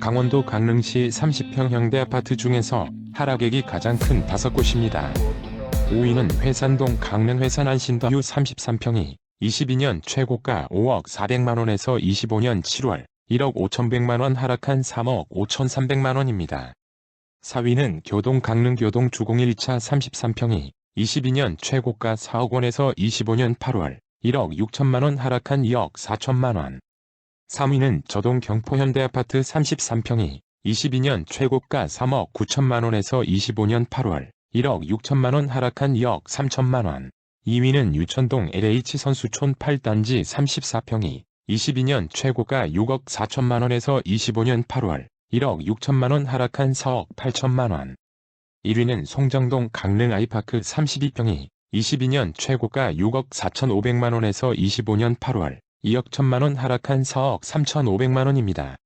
강원도 강릉시 30평 현대 아파트 중에서 하락액이 가장 큰 다섯 곳입니다. 5위는 회산동 강릉 회산 안신더유 33평이 22년 최고가 5억 400만원에서 25년 7월 1억 5천백만원 하락한 3억 5천3백만원입니다. 4위는 교동 강릉 교동 주공 1차 33평이 22년 최고가 4억 원에서 25년 8월 1억 6천만원 하락한 2억 4천만원. 3위는 저동 경포 현대 아파트 33평이 22년 최고가 3억 9천만원에서 25년 8월 1억 6천만원 하락한 2억 3천만원. 2위는 유천동 LH 선수촌 8단지 34평이 22년 최고가 6억 4천만원에서 25년 8월 1억 6천만원 하락한 4억 8천만원. 1위는 송정동 강릉 아이파크 32평이 22년 최고가 6억 4,500만원에서 25년 8월 2억 1천만원 하락한 4억 3,500만원입니다.